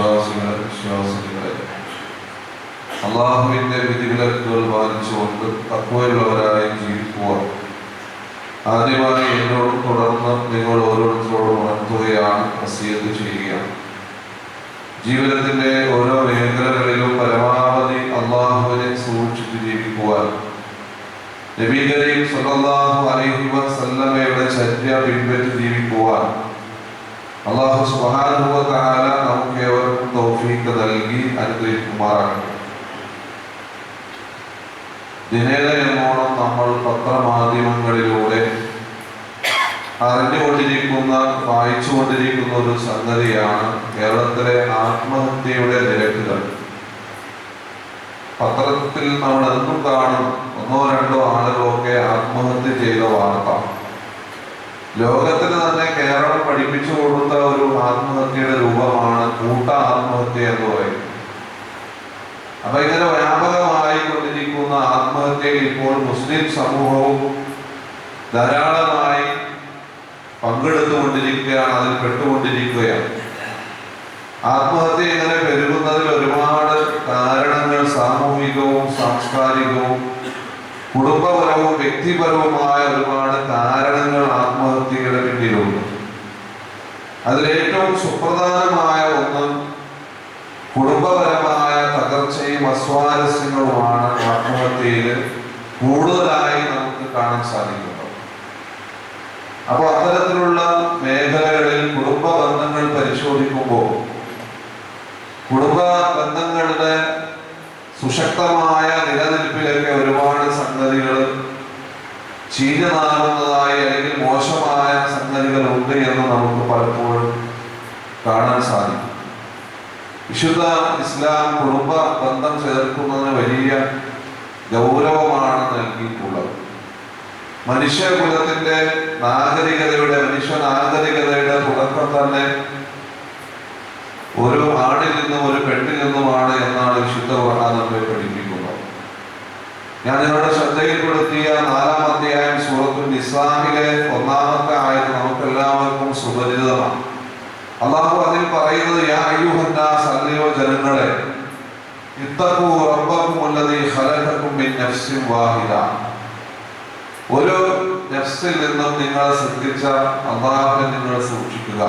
സത്യവിശ്വാസികളെ വിശ്വാസികളെ. അള്ളാഹുവിന്റെ വിധിവിലക്കുകൾ പാലിച്ചുകൊണ്ട് തത്വമുള്ളവരായി ജീവിക്കുവാൻ. ആദ്യമായി എന്നോടും തുടർന്ന് നിങ്ങൾ ഓരോരുത്തരോടും ഉണർത്തുകയാണ് വസീയത്ത് ചെയ്യുകയാണ്. ജീവിതത്തിന്റെ ഓരോ മേഖലകളിലും പരമാവധി അള്ളാഹുവിനെ സൂക്ഷിച്ച് ജീവിക്കുവാൻ. നബി കരീം സല്ലല്ലാഹു അലൈഹി വസല്ലമയുടെ ചര്യ പിൻപറ്റി ജീവിക്കുവാൻ. അള്ളാഹു തആല നമുക്ക് ഏവർക്കും തൗഫീക്ക് നൽകി അനുഗ്രഹിക്കുമാറാകട്ടെ. ദിനേന എന്നോണം നമ്മൾ പത്രമാധ്യമങ്ങളിലൂടെ അറിഞ്ഞുകൊണ്ടിരിക്കുന്ന വായിച്ചുകൊണ്ടിരിക്കുന്ന ഒരു സംഗതിയാണ് കേരളത്തിലെ ആത്മഹത്യയുടെ നിരക്കുകൾ. പത്രത്തിൽ നമ്മൾ എന്നും കാണും ഒന്നോ രണ്ടോ ആളുകളൊക്കെ ആത്മഹത്യ ചെയ്ത വാർത്ത. ലോകത്തിന് തന്നെ കേരളം പഠിപ്പിച്ചു കൊടുത്ത ഒരു ആത്മഹത്യയുടെ രൂപമാണ് കൂട്ട ആത്മഹത്യ എന്ന് പറയുന്നത്. അപ്പൊ ഇങ്ങനെ വ്യാപകമായി കൊണ്ടിരിക്കുന്ന ആത്മഹത്യയിൽ ഇപ്പോൾ മുസ്ലിം സമൂഹവും ധാരാളമായി പങ്കെടുത്തുകൊണ്ടിരിക്കുകയാണ് അതിൽ പെട്ടുകൊണ്ടിരിക്കുകയാണ്. ആത്മഹത്യ ഇങ്ങനെ പെരുകുന്നതിൽ ഒരുപാട് കാരണങ്ങൾ സാമൂഹികവും സാംസ്കാരികവും കുടുംബപരവും വ്യക്തിപരവുമായ ഒരുപാട് കാരണങ്ങൾ ആത്മഹത്യയുടെ പിന്നിലുണ്ട്. അതിലേറ്റവും സുപ്രധാനമായ ഒന്ന് കുടുംബപരമായ തകർച്ചയും അസ്വാരസ്യങ്ങളുമാണ് ആത്മഹത്യയിൽ കൂടുതലായി നമുക്ക് കാണാൻ സാധിക്കുന്നത്. അപ്പോൾ അത്തരത്തിലുള്ള മേഖലകളിൽ കുടുംബ ബന്ധങ്ങൾ പരിശോധിക്കുമ്പോൾ കുടുംബ ബന്ധങ്ങളുടെ സുശക്തമായ നിലനിൽപ്പിലൊക്കെ ഒരുപാട് സംഗതികൾ ചീഞ്ഞനാറുന്നതായി അല്ലെങ്കിൽ മോശമായ സംഗതികൾ ഉണ്ട് എന്ന് നമുക്ക് പലപ്പോഴും കാണാൻ സാധിക്കും. വിശുദ്ധ ഇസ്ലാം കുടുംബ ബന്ധം ചേർക്കുന്നതിന് വലിയ ഗൗരവമാണ് നൽകിയിട്ടുള്ളത്. മനുഷ്യകുലത്തിന്റെ നാഗരികതയുടെ മനുഷ്യ നാഗരികതയുടെ തുടക്കം തന്നെ ഒരു ആണിൽ നിന്നും ഒരു പെണ്ണിൽ നിന്നുമാണ് എന്നാണ് വിശുദ്ധ ഖുർആൻ നമ്മെ പഠിപ്പിക്കുന്നത്. ഞാൻ നിങ്ങളുടെ ശ്രദ്ധയിൽപ്പെടുത്തിയ നാലാം അധ്യായം സൂറത്തുൽ ഇസ്ലാമിലെ ഒന്നാമത്തെ ആയത് നമുക്ക് എല്ലാവർക്കും സുപരിചിതമാണ്. അള്ളാഹു അതിൽ പറയുന്നത് യാ അയ്യുഹന്നാസ് അല്ലയോ ജനങ്ങളെ ഇത്തഖൂ റബ്ബക്കും അല്ലദീ ഖലഖക്കും മിൻ നഫ്സിൻ വാഹിദ. ഒരു നഫ്സിൽ നിന്നും നിങ്ങൾ സൃഷ്ടിച്ച അള്ളാഹുവിനെ നിങ്ങൾ സൂക്ഷിക്കുക.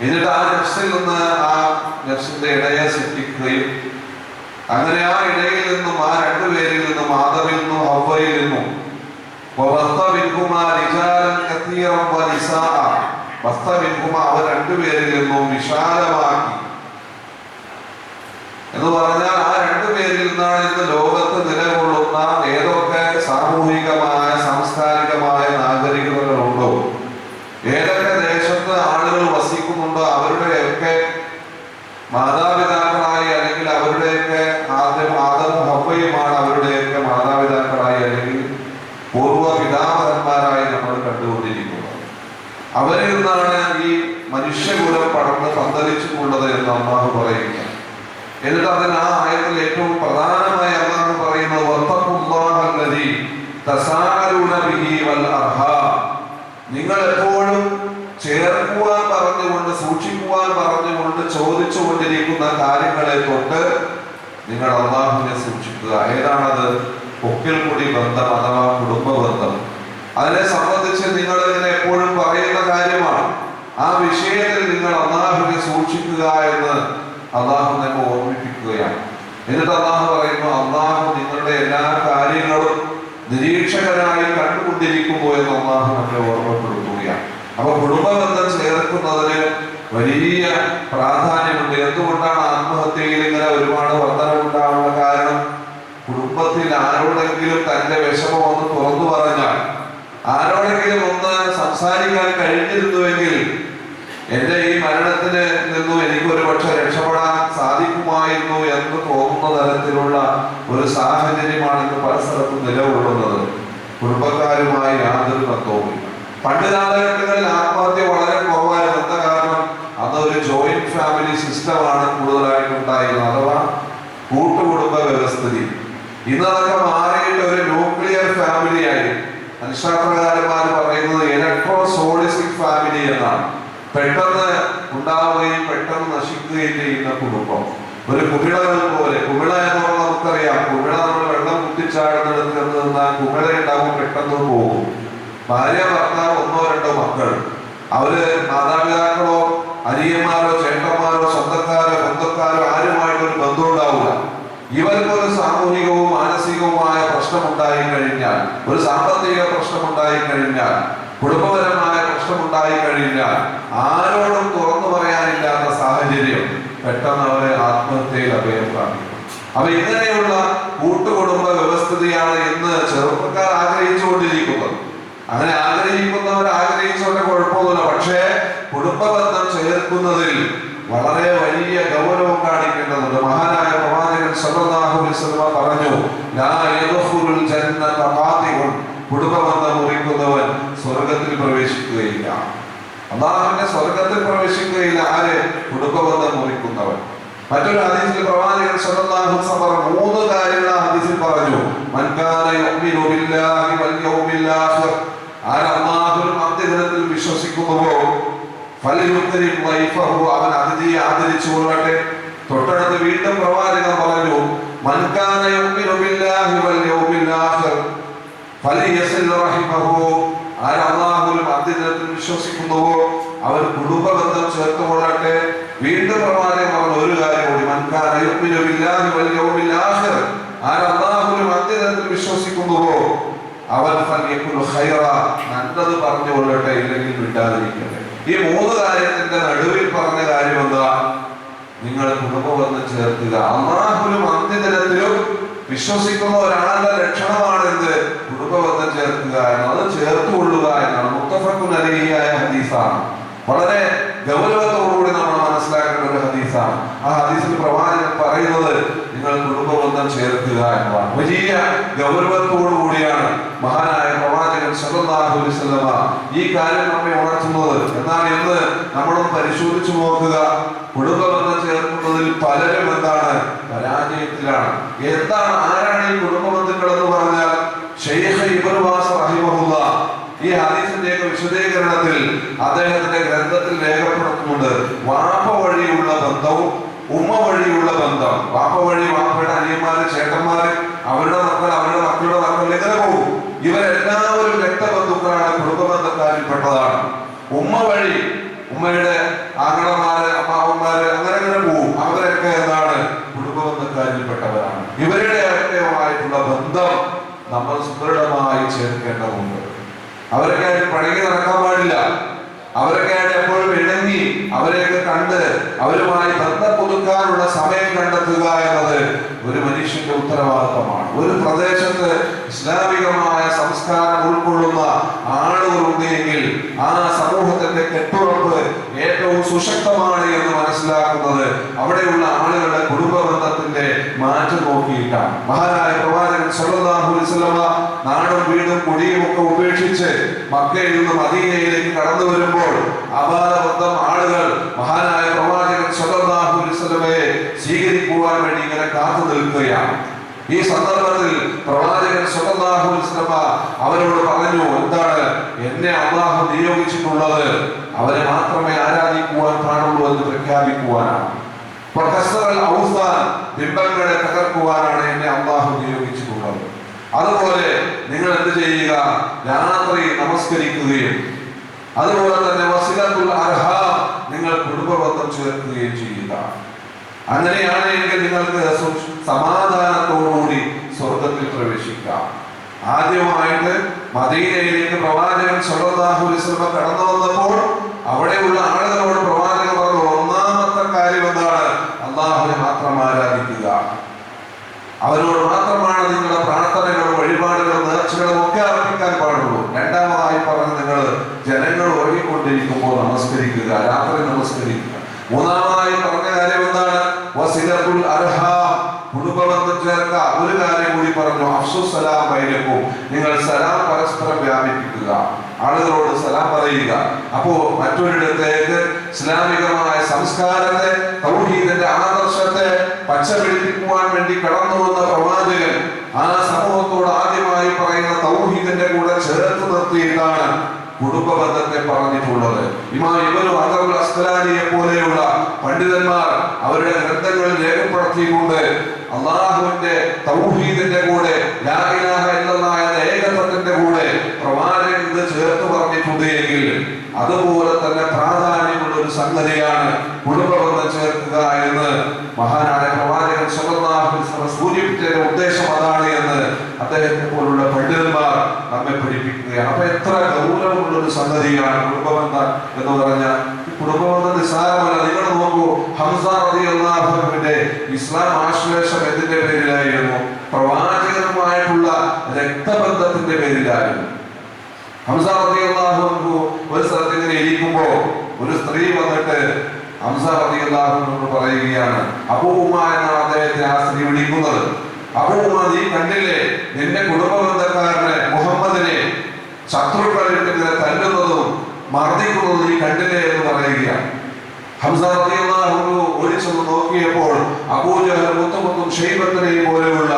എന്നിട്ട് ആ നഫ്സിൽ നിന്ന് ആ നഫ്സിന്റെ ഇടയെ സൃഷ്ടിക്കുകയും അങ്ങനെ ആ ഇടയിൽ നിന്നും ആ രണ്ടുപേരിൽ നിന്നും ആദറിൽ നിന്നും ഹവ്വയിൽ നിന്നും അവർ രണ്ടുപേരിൽ നിന്നും വിശാലമാക്കി. എന്ന് പറഞ്ഞാൽ ആ രണ്ടുപേരിൽ നിന്നാണ് ഇന്ന് ലോകത്ത് നിലകൊള്ളുന്ന ഏതൊക്കെ സാമൂഹികമായ സാംസ്കാരിക അവരുടെയൊക്കെ മാതാപിതാക്കളായി അല്ലെങ്കിൽ അവരുടെയൊക്കെ ആദ്യം ആദം ഹവയുമാണ് അവരുടെയൊക്കെ മാതാപിതാക്കളായി അല്ലെങ്കിൽ പൂർവ പിതാമഹന്മാരായി നമ്മൾ കണ്ടുകൊണ്ടിരിക്കുന്നത്. അവരിൽ നിന്നാണ് ഈ മനുഷ്യകുലം പടർന്ന് പന്തലിച്ചിട്ടുള്ളത് എന്ന് അള്ളാഹു പറയുക എന്നിട്ട് അതിന് ആ ആയത്തിൽ ഏറ്റവും പ്രധാനമായി അള്ളാഹു പറയുന്നത് ബിഹി വൽ അർഹ. നിങ്ങൾ എപ്പോഴും ചേർക്കുവാൻ പറഞ്ഞുകൊണ്ട് സൂക്ഷിക്കുവാൻ പറഞ്ഞുകൊണ്ട് ചോദിച്ചു കൊണ്ടിരിക്കുന്ന കാര്യങ്ങളെ തൊട്ട് നിങ്ങൾ അള്ളാഹുവിനെ സൂക്ഷിക്കുക. ഏതാണത്? പൊക്കിൽ കൂടി ബന്ധം അഥവാ കുടുംബ ബന്ധം. അതിനെ സംബന്ധിച്ച് നിങ്ങൾ ഇങ്ങനെ എപ്പോഴും പറയുന്ന കാര്യമാണ്. ആ വിഷയത്തിൽ നിങ്ങൾ അള്ളാഹുവിനെ സൂക്ഷിക്കുക എന്ന് അള്ളാഹു നമ്മെ ഓർമ്മിപ്പിക്കുകയാണ്. എന്നിട്ട് അള്ളാഹു പറയുന്നു അള്ളാഹു നിങ്ങളുടെ എല്ലാ കാര്യങ്ങളും നിരീക്ഷകനായി കണ്ടുകൊണ്ടിരിക്കുമ്പോൾ എന്ന് അള്ളാഹു നമ്മളെ ഓർമ്മപ്പെടുത്തുകയാണ് അപ്പൊ കുടുംബബന്ധം ചേർക്കുന്നതിന് വലിയ പ്രാധാന്യമുണ്ട്. എന്തുകൊണ്ടാണ് ആത്മഹത്യയിൽ ഇങ്ങനെ ഒരുപാട് വർധനമുണ്ടാകാനുള്ള കാരണം? കുടുംബത്തിൽ ആരോടെങ്കിലും തന്റെ വിഷമം ഒന്ന് തുറന്നു പറഞ്ഞാൽ ആരോടെങ്കിലും ഒന്ന് സംസാരിക്കാൻ കഴിഞ്ഞിരുന്നുവെങ്കിൽ എന്റെ ഈ മരണത്തിന് നിന്നും എനിക്ക് ഒരു പക്ഷെ രക്ഷപ്പെടാൻ സാധിക്കുമായിരുന്നു എന്ന് തോന്നുന്ന തരത്തിലുള്ള ഒരു സാഹചര്യമാണ് ഇന്ന് പല സ്ഥലത്തും നിലകൊള്ളുന്നത്. കുടുംബക്കാരുമായി യാതൊരു ബന്ധവുമില്ല. പണ്ട് കാലഘട്ടങ്ങളിൽ ആത്മഹത്യ വളരെ കുറവായിരുന്നു. എന്താ കാരണം? അന്ന് ഒരു ജോയിന്റ് ഫാമിലി സിസ്റ്റമാണ് കൂടുതലായിട്ട് ഉണ്ടായിരുന്നത്. അഥവാ കൂട്ടുകുടുംബ വ്യവസ്ഥിതി. ഇന്ന് അതൊക്കെ മാറിയിട്ട് ഒരു ന്യൂക്ലിയർ ഫാമിലിയായി മനഃശാസ്ത്രകാരന്മാർ പറയുന്നത് ഇലക്ട്രോസോളിസിക് ഫാമിലി എന്നാണ്. പെട്ടെന്ന് ഉണ്ടാവുകയും പെട്ടെന്ന് നശിക്കുകയും ചെയ്യുന്ന കുടുംബം. ഒരു കുമിളകൾ പോലെ. കുമിള എന്ന് പറഞ്ഞാൽ നമുക്കറിയാം. കുമിള നമ്മൾ വെള്ളം കുത്തിച്ചാടുന്നിടത്ത് നിന്ന് കുമിള ഉണ്ടാവും പെട്ടെന്ന് പോകും. ഭാര്യ ഭർത്താവ് ഒന്നോ രണ്ടോ മക്കൾ. അവർ മാതാപിതാക്കളോ അനിയന്മാരോ ചേട്ടന്മാരോ സ്വന്തക്കാരോ ബന്ധക്കാരോ ആരുമായിട്ട് ഒരു ബന്ധം ഉണ്ടാവില്ല ഇവർക്കൊരു സാമൂഹികവും മാനസികവുമായ പ്രശ്നം ഉണ്ടായി കഴിഞ്ഞാൽ ഒരു സാമ്പത്തിക പ്രശ്നം ഉണ്ടായി കഴിഞ്ഞാൽ കുടുംബപരമായ പ്രശ്നം ഉണ്ടായി കഴിഞ്ഞാൽ ആരോടും തുറന്നു പറയാനില്ലാത്ത സാഹചര്യം പെട്ടെന്ന് അവരെ ആത്മഹത്യയിൽ അഭയം പ്രാപിക്കും. അപ്പൊ ഇങ്ങനെയുള്ള കൂട്ടുകുടുംബ വ്യവസ്ഥിതിയാണ് ഇന്ന് ചെറുപ്പക്കാർ ആഗ്രഹിച്ചുകൊണ്ടിരിക്കുന്നത് അങ്ങനെ ആഗ്രഹിക്കുന്നവർ ആഗ്രഹിച്ചവരുടെ കുഴപ്പമൊന്നുമില്ല. പക്ഷേ കുടുംബ ബന്ധം ചേർക്കുന്നതിൽ വളരെ വലിയ ഗൗരവം കാണിക്കേണ്ടതുണ്ട്. മഹാനായ പ്രവാചകൻ സല്ലല്ലാഹു അലൈഹി വസല്ലം പറഞ്ഞു ലാ യദ്ഖുലുൽ ജന്നത ഖാതിഉൻ. കുടുംബ ബന്ധം മുറിക്കുന്നവൻ സ്വർഗത്തിൽ പ്രവേശിക്കുകയില്ല. അള്ളാഹുവിന്റെ സ്വർഗത്തിൽ പ്രവേശിക്കുകയില്ല ആര്? കുടുംബ ബന്ധം മുറിക്കുന്നവൻ. മറ്റൊരു ഹദീസിൽ പ്രവാചകൻ സല്ലല്ലാഹു അലൈഹി വസല്ലം മൂന്ന് കാര്യങ്ങൾ ആ ഹദീസിൽ പറഞ്ഞു. മൻ കാന യുഅ്മിനു ബില്ലാഹി വൽ യൗമിൽ ആഖിർ ആര് അല്ലാഹുവിലും അന്ത്യദിനത്തിൽ വിശ്വസിക്കുന്നുവോ ഫലിയുക്തരിൻ വൈഫഹു അവൻ അതിഥിയെ ആദരിച്ചു കൊള്ളട്ടെ. തൊട്ടടുത്ത് വീണ്ടും പ്രവാചകൻ പറഞ്ഞു മൻ കാന യുഅ്മിനു ബില്ലാഹി വൽ യൗമിൽ ആഖിർ ഫലിയസിൽ റഹിമഹു ആര് അല്ലാഹുവിലും അന്ത്യദിനത്തിൽ വിശ്വസിക്കുന്നുവോ അവൻ കുടുംബ ബന്ധം ചേർത്തുകൊള്ളട്ടെ വീണ്ടും പ്രവാചകൻ പറഞ്ഞ ഒരു കാര്യം കൂടി മൻ യുഅ്മിനു ബില്ലാഹി വൽ യൗമിൽ ആഖിർ. ആര് അല്ലാഹുവിലും അന്ത്യദിനത്തിൽ വിശ്വസിക്കുന്നുവോ അവൻ ഫലിയക്കുൽ ഖൈറ. നല്ലത് പറഞ്ഞു കൊള്ളട്ടെ ഇല്ലെങ്കിൽ വിട്ടാതിരിക്കട്ടെ ഈ മൂന്ന് കാര്യത്തിന്റെ നടുവിൽ പറഞ്ഞ കാര്യം എന്താ? നിങ്ങൾ കുടുംബബന്ധം ചേർക്കുക അള്ളാഹുലും അന്ത്യദിനത്തിലും വിശ്വസിക്കുന്ന ഒരാളുടെ ലക്ഷണമാണ് എന്ത് കുടുംബബന്ധം ചേർക്കുക എന്നത് ചേർത്തുകൊള്ളുക എന്നാണ്. മുത്തഫക്കുൻ അലഹിയായ ഹദീസാണ്. വളരെ ഒരു ഹദീസാണ് ആ ഹദീസിൽ പ്രവാചകൻ പറയുന്നത് നിങ്ങൾ കുടുംബബന്ധം ചേർക്കുക എന്നതാണ്. വലിയ ഗൗരവത്തോടു കൂടിയാണ് മഹാനായ പ്രവാചകൻ സല്ലല്ലാഹു അലൈഹി വസല്ലമ ഈ കാര്യം നമ്മെ ഉണർത്തുന്നത്. എന്നാൽ ഇന്ന് നമ്മളൊന്ന് പരിശോധിച്ചു നോക്കുക. കുടുംബബന്ധം ചേർക്കുന്നതിൽ പലരും എന്താണ്? പരാജയത്തിലാണ്. എന്താണ് ആരാണ് ഈ കുടുംബബന്ധുക്കൾ എന്ന് പറഞ്ഞാൽ? ഷെയ്ഖ് ഇബ്നു ബാസ് റഹിമഹുല്ല. ഈ ഹദീസിന്റെയൊക്കെ വിശദീകരണത്തിൽ അദ്ദേഹത്തിന്റെ ഗ്രന്ഥത്തിൽ രേഖപ്പെടുത്തുന്നുണ്ട്. വാപ്പ ബന്ധവും ഉമ്മ വഴിയുള്ള ബന്ധം. വാപ്പ വഴി വാപ്പയുടെ അനിയന്മാര് ചേട്ടന്മാര് അവരുടെ മക്കൾ അവരുടെ മക്കളുടെ മക്കൾ എങ്ങനെ പോകും. ഇവരെല്ലാവരും രക്തബന്ധുക്കളാണ് കുടുംബ ബന്ധക്കാരിൽപ്പെട്ടതാണ് ഉമ്മ വഴി ഉമ്മയുടെ ആങ്ങളമാര് അമ്മാവന്മാര് അങ്ങനെ അങ്ങനെ പോവും അവരൊക്കെ എന്താണ്? കുടുംബ ബന്ധക്കാരിൽപ്പെട്ടവരാണ് ഇവരുടെ ഒക്കെയുമായിട്ടുള്ള ബന്ധം നമ്മൾ സുദൃഢമായി ചേർക്കേണ്ടതുണ്ട്. അവരൊക്കെ പഴകി നടക്കാൻ പാടില്ല. അവരൊക്കെ ആയിട്ട് എപ്പോഴും ഇണങ്ങി അവരെയൊക്കെ കണ്ട് അവരുമായി ബന്ധം പുതുക്കാനുള്ള സമയം കണ്ടെത്തുക എന്നത് ഒരു മനുഷ്യന്റെ ഉത്തരവാദിത്തമാണ്. ഒരു പ്രദേശത്ത് ഇസ്ലാമികമായ സംസ്കാരം ഉൾക്കൊള്ളുന്ന ആളുകൾ ഉണ്ടെങ്കിൽ ആ സമൂഹത്തിന്റെ കെട്ടുറപ്പ് ഏറ്റവും സുശക്തമാണ് എന്ന് മനസ്സിലാക്കുന്നത് അവിടെയുള്ള ആളുകളുടെ കുടുംബ മാറ്റം നോക്കിയിട്ടാണ്. മഹാനായ പ്രവാചകൻ വസല്ലമ നാടും വീടും കുടിയും ഒക്കെ ഉപേക്ഷിച്ച് മക്കയിൽ നിന്ന് മദീനയിലേക്ക് കടന്നു വരുമ്പോൾ അപാരബദ്ധം ആളുകൾ മഹാനായ പ്രവാചകൻ വസല്ലമയെ സ്വീകരിക്കുവാൻ വേണ്ടി ഇങ്ങനെ കാത്തു നിൽക്കുകയാണ്. ഈ സന്ദർഭത്തിൽ പ്രവാചകൻ അലൈഹി വസല്ലമ അവരോട് പറഞ്ഞു എന്താണ് എന്നെ അള്ളാഹു നിയോഗിച്ചിട്ടുള്ളത്? അവരെ മാത്രമേ ആരാധിക്കുവാൻ പാടുള്ളൂ എന്ന് പ്രഖ്യാപിക്കുവാനാണ്. പ്രൊഫസറൽ ഔസാൻ ബിംബങ്ങളെ തകർക്കുവാനാണ് എന്നെ അള്ളാഹു നിയോഗിച്ചിട്ടുള്ളത്. അതുപോലെ നിങ്ങൾ എന്ത് ചെയ്യുക? രാത്രി നമസ്കരിക്കുകയും അതുപോലെ തന്നെ അർഹാം നിങ്ങൾ കുടുംബബന്ധം ചേർക്കുകയും ചെയ്യുക. അങ്ങനെയാണ് എങ്കിൽ നിങ്ങൾക്ക് സമാധാനത്തോടുകൂടി സ്വർഗത്തിൽ പ്രവേശിക്കാം ആദ്യമായിട്ട് മദീനയിലേക്ക് പ്രവാചകൻ സല്ലല്ലാഹു അലൈഹി വസല്ലം കടന്നു വന്നപ്പോൾ അവിടെയുള്ള പ്രവാചകൻ കാര്യം എന്താണ് അള്ളാഹുവിനെ മാത്രം ആരാധിക്കുക അവരോട് മാത്രമാണ് നിങ്ങളുടെ പ്രാർത്ഥനകളും വഴിപാടുകളും നേർച്ചകളും ഒക്കെ അർപ്പിക്കാൻ പാടുള്ളൂ രണ്ടാമതായി പറഞ്ഞ് നിങ്ങൾ ജനങ്ങൾ ഉറങ്ങിക്കൊണ്ടിരിക്കുമ്പോൾ നമസ്കരിക്കുക രാത്രി നമസ്കരിക്കുക. മൂന്നാമതായി പറഞ്ഞ കാര്യം എന്താണ്? വസിലത്തുൽ അർഹാം. കുടുംബബന്ധം ചേർക്ക ഒരു കാര്യം കൂടി പറഞ്ഞു. അഫ്സു സലാം ബൈനക്കും. നിങ്ങൾ സലാം പരസ്പരം വ്യാപിപ്പിക്കുക. ആളുകളോട് സലാം പറയുക. അപ്പോ മറ്റൊരിടത്തേക്ക് ഇസ്ലാമികമായ സംസ്കാരത്തെ തൗഹീദിന്റെ ആദർശത്തെ പച്ച പിടിപ്പിക്കുവാൻ വേണ്ടി കടന്നു വന്ന പ്രവാചകൻ ആ സമൂഹത്തോട് ആദ്യമായി പറയുന്ന തൗഹീദിന്റെ കൂടെ ചേർത്ത് നിർത്തിയിട്ടാണ് കുടുംബ ബന്ധത്തെ പറഞ്ഞിട്ടുള്ളത്. ഇമാ ഇബ്നു ഹജർ അസ്കലാനിയെ പോലെയുള്ള പണ്ഡിതന്മാർ അവരുടെ ഗ്രന്ഥങ്ങൾ രേഖപ്പെടുത്തിക്കൊണ്ട് അള്ളാഹുവിന്റെ തൗഹീദിന്റെ കൂടെ എന്ന ഏകത്വത്തിന്റെ കൂടെ പ്രവാചകൻ ചേർത്ത് പറഞ്ഞിട്ടുണ്ട് എങ്കിൽ അതുപോലെ തന്നെ പ്രാധാന്യമുള്ള ഒരു സംഗതിയാണ് കുടുംബബന്ധം ചേർക്കുക എന്ന് മഹാനായ പ്രവാചകൻ വസല്ലം സൂചിപ്പിച്ചതിന്റെ ഉദ്ദേശം അതാണ് എന്ന് അദ്ദേഹത്തെ പോലുള്ള പണ്ഡിതന്മാർ നമ്മെ പഠിപ്പിക്കുകയാണ്. അപ്പൊ എത്ര ഗൗരവമുള്ള ഒരു സംഗതിയാണ് കുടുംബബന്ധം എന്ന് പറഞ്ഞാൽ കുടുംബബന്ധം നിസ്സാരമല്ല നിങ്ങൾ നോക്കൂ ഹംസ റളിയല്ലാഹുവിന്റെ ഇസ്ലാം ആശ്ലേഷം എന്തിന്റെ പേരിലായിരുന്നു? പ്രവാചകനുമായിട്ടുള്ള രക്തബന്ധത്തിന്റെ പേരിലായിരുന്നു. ഹംസ അൻഹു ഒരു സ്ഥലത്ത് ഇങ്ങനെ ഇരിക്കുമ്പോ ഒരു സ്ത്രീ വന്നിട്ട് ഹംസ റളിയല്ലാഹു അൻഹു പറയുകയാണ് അബൂമ എന്നാണ് അദ്ദേഹത്തെ ആ സ്ത്രീ വിളിക്കുന്നത്. അബൂമ നീ കണ്ടില്ലേ നിന്റെ കുടുംബ മുഹമ്മദിനെ ശത്രുക്കളെ തല്ലുന്നതും മർദ്ദിക്കുന്നതും നീ കണ്ടില്ലേ എന്ന് പറയുകയാണ് ഹംസ ഒളിച്ചൊന്ന് നോക്കിയപ്പോൾ അബൂജഹൽ മുത്തമുത്തും ഷെയ്ബത്തിനെയും പോലെയുള്ള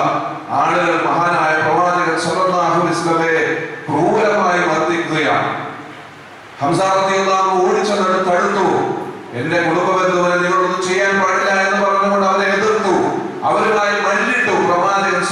ആളുകൾ മഹാനായ പ്രവാചകൻ അലൈഹി വസല്ലമയെ ക്രൂരമായി മർദ്ദിക്കുകയാണ്. ഹംസ റളിയല്ലാഹു ഓടിച്ചെന്നിട്ട് തടുത്തു എന്റെ കുടുംബ ബന്ധുവിനെ നിങ്ങളൊന്നും ചെയ്യാൻ പാടില്ല എന്ന് പറഞ്ഞുകൊണ്ട് അവരെ എതിർത്തു അവരുമായി മല്ലിട്ടു പ്രവാചകൻ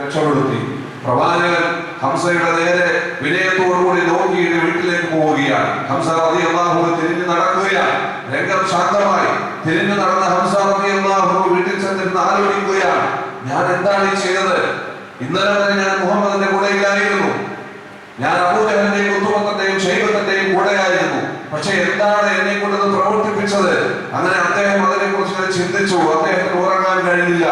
രക്ഷപ്പെടുത്തി. പ്രവാചകൻ ഹംസയുടെ നേരെ വിനയത്തോടുകൂടി നോക്കിയിട്ട് വീട്ടിലേക്ക് പോവുകയാണ്. ഹംസ റളിയല്ലാഹു അള്ളാഹു തിരിഞ്ഞു നടക്കുകയാണ്. രംഗം ശാന്തമായി. തിരിഞ്ഞു നടന്ന ഹംസ റളിയല്ലാഹു അള്ളാഹു വീട്ടിൽ ചെന്നിരുന്ന് ആലോചിക്കുകയാണ്. ഞാൻ എന്താണ് ഈ ചെയ്തത്? ഇന്നലെ വരെ ഞാൻ മുഹമ്മദിന്റെ കൂടെ ഇല്ലായിരുന്നു ഞാൻ അബൂജഹലിന്റെയും ഉത്തുമത്തിന്റെയും ശൈവത്തിന്റെയും കൂടെയായിരുന്നു. പക്ഷെ എന്താണ് എന്നെ കൊണ്ടത് പ്രവർത്തിപ്പിച്ചത്? അങ്ങനെ അദ്ദേഹം അതിനെ കുറിച്ച് ചിന്തിച്ചു. അദ്ദേഹത്തിന് ഉറങ്ങാൻ കഴിഞ്ഞില്ല.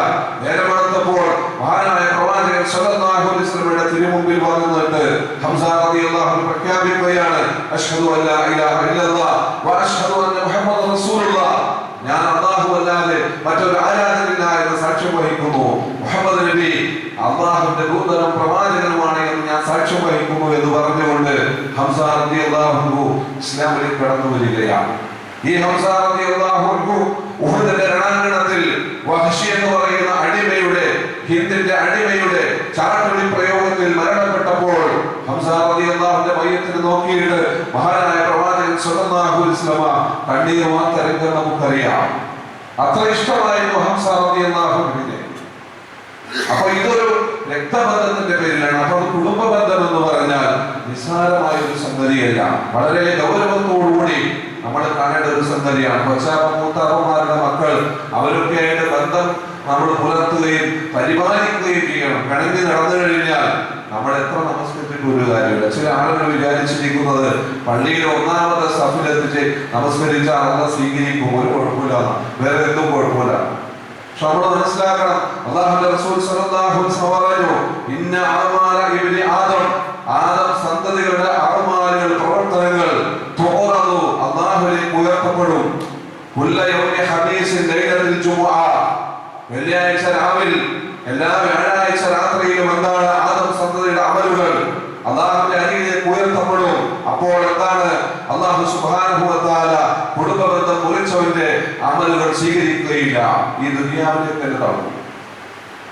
സല്ലല്ലാഹു അലൈഹി വസല്ലമയുടെ തിരുമുമ്പിൽ വന്നു നിന്നിട്ട് ഹംസ റളിയല്ലാഹു അൻഹു പ്രഖ്യാപിക്കുകയാണ് അഷ്ഹദു അല്ലാ ഇലാഹ ഇല്ലല്ലാഹ് വ അഷ്ഹദു അന്ന മുഹമ്മദ് റസൂലുള്ളാഹ് ഞാൻ അള്ളാഹു അല്ലാതെ മറ്റൊരു ആരാധനയില്ല എന്ന് സാക്ഷ്യം വഹിക്കുന്നു. മുഹമ്മദ് നബി അള്ളാഹുവിന്റെ ദൂതനും പ്രവാചകനുമാണ് എന്ന് ഞാൻ സാക്ഷ്യം വഹിക്കുന്നു എന്ന് പറഞ്ഞുകൊണ്ട് ഹംസ റളിയല്ലാഹു അൻഹു ഇസ്ലാമിലേക്ക് കടന്നു വരികയാണ്. ഈ ഹംസ റളിയല്ലാഹു അൻഹു ഉഹുദിന്റെ രണാങ്കണത്തിൽ വഹ്ഷി എന്ന് പറയുന്ന ഹിന്ദിന്റെ അടിമയുടെ ചാട്ടൊളി പ്രയോഗത്തിൽ മരണപ്പെട്ടപ്പോൾ ഹംസ റളിയല്ലാഹുവിന്റെ മയ്യത്തിന് നോക്കിയിട്ട് മഹാനായ പ്രവാചകൻ അലൈഹി വസല്ലമ കണ്ണീർ നമുക്കറിയാം. അത്ര ഇഷ്ടമായിരുന്നു ഹംസ റളിയല്ലാഹു അൻഹുവിനെ അപ്പൊ ഇതൊരു രക്തബന്ധത്തിന്റെ പേരിലാണ്. അപ്പൊ കുടുംബ ബന്ധം എന്ന് പറഞ്ഞാൽ നിസ്സാരമായ ഒരു സംഗതിയല്ല. വളരെ ഗൗരവത്തോടുകൂടി നമ്മൾ കാണേണ്ട ഒരു സംഗതിയാണ്. കൊച്ചാപ്പ മക്കൾ അവരൊക്കെ ആയിട്ട് ബന്ധം നമ്മൾ പുലർത്തുകയും പരിപാലിക്കുകയും ചെയ്യണം. പിണങ്ങി നടന്നു കഴിഞ്ഞാൽ നമ്മൾ എത്ര നമസ്കരിച്ചിട്ട് ഒരു കാര്യമില്ല. ചില ആളുകൾ വിചാരിച്ചിരിക്കുന്നത് പള്ളിയിൽ ഒന്നാമത്തെ സഫിലെത്തിച്ച് നമസ്കരിച്ച അല്ല സ്വീകരിക്കും ഒരു കുഴപ്പമില്ല. വേറെ എന്തും കുഴപ്പമില്ല. പക്ഷെ നമ്മൾ മനസ്സിലാക്കണം അള്ളാഹുന്റെ റസൂൽ സല്ലല്ലാഹു അലൈഹി വസല്ലം ഇന്ന അഅമാല ഇബ്നി ആദം. ആദം സന്തതികളുടെ അഅമാലുകൾ പ്രവർത്തനങ്ങൾ തുറന്നു. അള്ളാഹുവിലേക്ക് ഉയർത്തപ്പെടും. കുല്ല യൗമി ഖമീസിൻ ലൈലത്തുൽ ജുമുഅ. വെള്ളിയാഴ്ച രാവിലെ എല്ലാ വ്യാഴാഴ്ച രാത്രിയിലും എന്താണ് ആദം സന്തതിയുടെ അമലുകൾ? അള്ളാഹുവിന്റെ അരികിലേക്ക് ഉയർത്തപ്പെടും. അപ്പോൾ എന്താണ്? അള്ളാഹു തആല കുടുംബ ബന്ധം മുറിച്ചവന്റെ അമലുകൾ സ്വീകരിക്കുകയില്ല. ഈ ദുനിയാവിലേക്ക് തന്നെ തള്ളും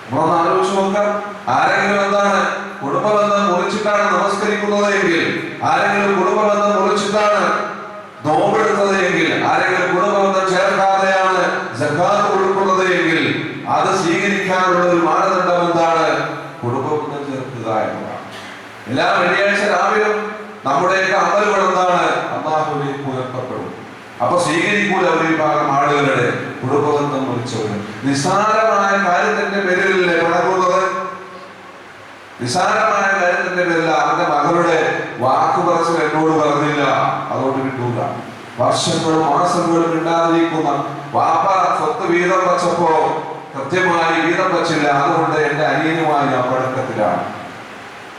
നമ്മളൊന്ന് ആലോചിച്ച് നോക്കാം. ആരെങ്കിലും എന്താണ് കുടുംബ ബന്ധം മുറിച്ചിട്ടാണ് നമസ്കരിക്കുന്നത് എങ്കിൽ ആരെങ്കിലും കുടുംബ ബന്ധം മുറിച്ചിട്ടാണ് നോമ്പെടുത്തത് എങ്കിൽ ആരെങ്കിലും കുടുംബ ബന്ധം എങ്കിൽ അത് സ്വീകരിക്കാനുള്ള ഒരു മാനദണ്ഡം എന്താണ്? കുടുംബം ചേർക്കുക എന്നതാണ്. എല്ലാ വെള്ളിയാഴ്ച രാവിലെ നമ്മുടെയൊക്കെ അമലുകൾ എന്താണ്? അള്ളാഹുവിലേക്ക് ഉയർത്തപ്പെടും അപ്പൊ സ്വീകരിക്കൂല ഒരു വിഭാഗം ആളുകളുടെ കുടുംബബന്ധം മുറിച്ചവര് നിസ്സാരമായ കാര്യത്തിന്റെ പേരിലല്ലേ പിണങ്ങുന്നത് നിസ്സാരമായ കാര്യത്തിന്റെ പേരിൽ അവന്റെ മകളുടെ വാക്ക് പറച്ചിൽ എന്നോട് പറഞ്ഞില്ല. അതുകൊണ്ട് കിട്ടൂല. വർഷങ്ങളും മാസങ്ങളും ഇണ്ടാതിരിക്കുന്ന വാപ്പ സ്വത്ത് വീതം വച്ചപ്പോ കൃത്യമായി വീതം വച്ചില്ല. അതുകൊണ്ട് എന്റെ അനിയനുമായി ഞാൻ പഴക്കത്തിലാണ്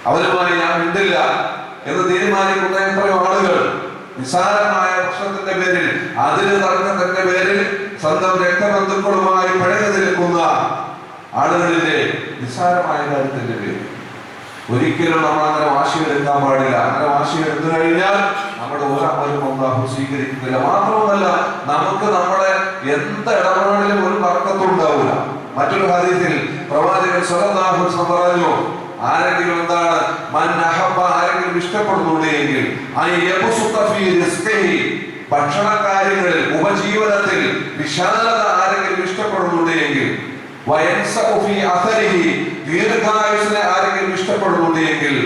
അവരുമായി ഞാൻ മിണ്ടില്ല എന്ന് തീരുമാനിക്കുന്ന എത്രയോ ആളുകൾ നിസാരമായ പ്രശ്നത്തിന്റെ പേരിൽ അതിന് തർക്കത്തിന്റെ പേരിൽ സ്വന്തം രക്തബന്ധുക്കളുമായി പിഴഞ്ഞു നിൽക്കുന്ന ആളുകളിലെ നിസാരമായ കാര്യത്തിന്റെ പേരിൽ. ഒരിക്കലും നമ്മൾ അങ്ങനെ വാശിയെടുക്കാൻ പാടില്ല. അങ്ങനെ വാശിയെടുത്തു കഴിഞ്ഞാൽ നമ്മുടെ ഒരമ്മലും ഒന്നാഹു സ്വീകരിക്കുന്നില്ല മാത്രവുമല്ല നമുക്ക് നമ്മളെ എന്ത് ഇടപാടിലും ഒരു തർക്കത്തും ഉണ്ടാവില്ല. മറ്റൊരു കാര്യത്തിൽ പ്രവാചകൻ സ്വലല്ലാഹു പറഞ്ഞു ആരെങ്കിലും എന്താണ് ആരെങ്കിലും ഇഷ്ടപ്പെടുന്നുണ്ടെങ്കിൽ ഭക്ഷണ കാര്യങ്ങളിൽ ഉപജീവനത്തിൽ വിശാലത ആരെങ്കിലും ഇഷ്ടപ്പെടുന്നുണ്ടെങ്കിൽ ദീർഘായുസ്സിനെ ആരെങ്കിലും ഇഷ്ടപ്പെടുന്നുണ്ടെങ്കിൽ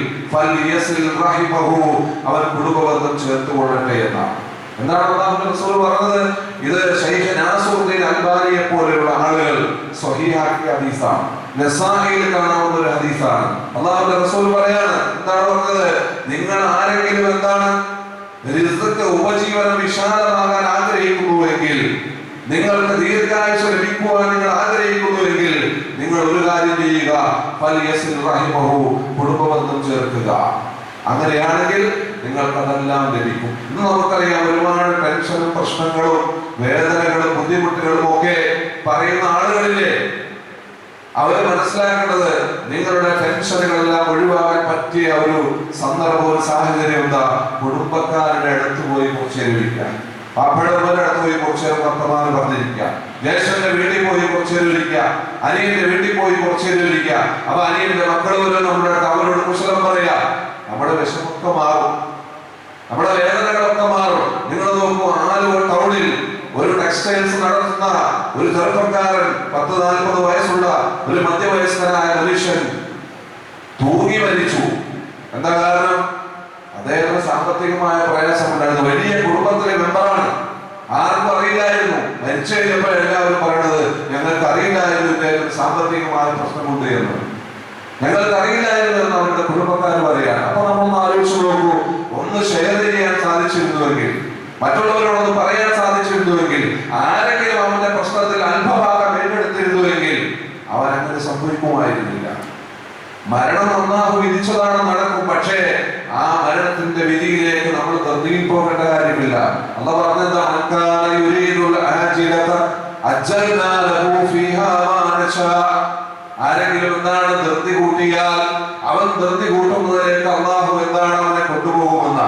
അവൻ കുടുംബബന്ധം ചേർത്ത് കൊള്ളട്ടെ എന്നാണ്. എന്താണ് റസൂൽ പറഞ്ഞത്? ഇത് ശൈഖ് നാസറുദ്ദീൻ അൽബാനിയെ പോലെയുള്ള ആളുകൾ സ്വഹീഹാക്കിയ ഹദീസാണ്. നസാഹിയിൽ കാണാവുന്ന ഒരു ഹദീസാണ്. അള്ളാഹുന്റെ റസൂൽ പറയാണ് എന്താണ് പറഞ്ഞത്? നിങ്ങൾ ആരെങ്കിലും എന്താണ് ഉപജീവനം വിശാലമാകാൻ ആഗ്രഹിക്കുന്നുവെങ്കിൽ നിങ്ങൾക്ക് ദീർഘായുസ് ലഭിക്കുവാൻ നിങ്ങൾ ആഗ്രഹിക്കുന്നുവെങ്കിൽ നിങ്ങൾ ഒരു കാര്യം ചെയ്യുക. കുടുംബബന്ധം ചേർക്കുക. അങ്ങനെയാണെങ്കിൽ നിങ്ങൾക്ക് അതെല്ലാം ലഭിക്കും. ഇന്ന് നമുക്കറിയാം ഒരുപാട് ടെൻഷനും പ്രശ്നങ്ങളും വേദനകളും ബുദ്ധിമുട്ടുകളും ഒക്കെ പറയുന്ന ആളുകളില്ലേ അവർ മനസ്സിലാക്കേണ്ടത് നിങ്ങളുടെ ടെൻഷനുകളെല്ലാം ഒഴിവാക്കാൻ പറ്റിയ ഒരു സന്ദർഭം ഒരു സാഹചര്യം എന്താ? കുടുംബക്കാരുടെ അടുത്ത് പോയി കുറച്ചേരിക്കാം പാപ്പയുടെ അടുത്ത് പോയി കുറച്ചേരം വർത്തമാനം പറഞ്ഞിരിക്കുക ജ്യേഷ്ഠന്റെ വീട്ടിൽ പോയി കുറച്ചേരം ഇരിക്കുക അനിയന്റെ വീട്ടിൽ പോയി കുറച്ചേരം ഇരിക്കുക അപ്പൊ അനിയന്റെ മക്കൾ നമ്മുടെ അവരോട് കുശലം പറയുക നമ്മുടെ വിഷമൊക്കെ മാറും നമ്മുടെ വേദനകളൊക്കെ മാറും നിങ്ങൾ നോക്കൂ ആലുവ ടൗണിൽ ഒരു ടെക്സ്റ്റൈൽസ് നടത്തുന്ന ഒരു ചെറുപ്പക്കാരൻ പത്ത് നാൽപ്പത് വയസ്സുള്ള ഒരു മധ്യവയസ്കനായ മനുഷ്യൻ തൂങ്ങി മരിച്ചു എന്താ കാരണം അദ്ദേഹത്തിന് സാമ്പത്തികമായ പ്രയാസമുണ്ടായിരുന്നു വലിയ കുടുംബത്തിലെ മെമ്പറാണ് ആർക്കും അറിയില്ലായിരുന്നു. മരിച്ചു കഴിഞ്ഞപ്പോൾ എല്ലാവരും പറയണത് ഞങ്ങൾക്ക് അറിയില്ലായിരുന്നു ഇദ്ദേഹത്തിന് സാമ്പത്തികമായ പ്രശ്നമുണ്ട് എന്ന്. ഞങ്ങൾക്ക് അറിയില്ലായിരുന്നു എന്ന് അവരുടെ കുടുംബക്കാർ പറയുകയാണ്. അപ്പൊ നമ്മളൊന്ന് ആലോചിച്ചു നോക്കൂ. ഒന്ന് ഷെയർ ചെയ്യാൻ സാധിച്ചിരുന്നുവെങ്കിൽ മറ്റുള്ളവരോടൊന്ന് പറയാൻ സാധിച്ചിരുന്നുവെങ്കിൽ ആരെങ്കിലും അവന്റെ പ്രശ്നത്തിൽ അല്പഭാഗം ഏറ്റെടുത്തിരുന്നുവെങ്കിൽ അവൻ അങ്ങനെ സംഭവിക്കുമായിരുന്നില്ല. മരണം നന്നാവ് വിധിച്ചതാണ് നടക്കും. പക്ഷേ ആ മരണത്തിന്റെ വിധിയിലേക്ക് നമ്മൾ തന്നീൽ പോകേണ്ട കാര്യമില്ല. അല്ല പറഞ്ഞത് അൻകാന യുരീദുൽ ആജിലത അജ്ജൽനാ ലഹു ഫീഹാ മാ നശാ. ആരെങ്കിലും എന്താണ് ധൃതി കൂട്ടിയാൽ അവൻ ധൃതി കൂട്ടുന്നതിലേക്ക് അള്ളാഹു എന്താണ് അവനെ കൊണ്ടുപോകുമെന്ന?